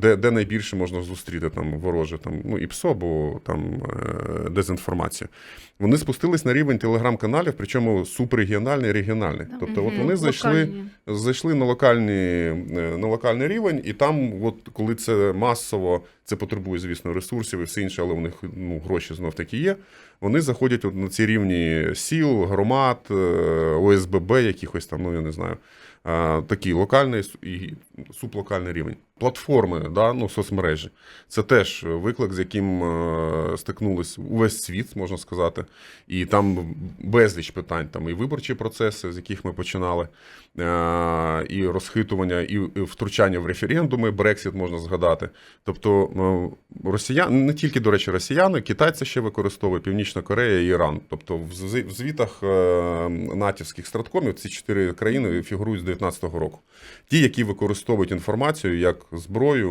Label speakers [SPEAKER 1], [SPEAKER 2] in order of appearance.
[SPEAKER 1] де, де найбільше можна зустріти там вороже, там, ну, і ПСО, або там дезінформація? дезінформацію. Вони спустились на рівень телеграм-каналів, причому субрегіональний і регіональний. Тобто, от вони зайшли
[SPEAKER 2] Локальні.
[SPEAKER 1] Зайшли на локальні, е, на локальний рівень, і там, от коли це масово, це потребує, звісно, ресурсів і все інше, але у них ну, гроші знов таки є. Вони заходять от на ці рівні сіл, громад, е, ОСББ, якихось там, ну я не знаю, е, такий локальний і сублокальний рівень. Платформи, да, ну, соцмережі. Це теж виклик, з яким стикнулись увесь світ, можна сказати. І там безліч питань, там і виборчі процеси, з яких ми починали, і розхитування, і втручання в референдуми, Брексіт можна згадати. Тобто росіян, не тільки, до речі, росіяни, китайці ще використовують, Північна Корея і Іран. Тобто в звітах е, натівських страткомів ці чотири країни фігурують з 2019 року. Ті, які використовують інформацію як зброю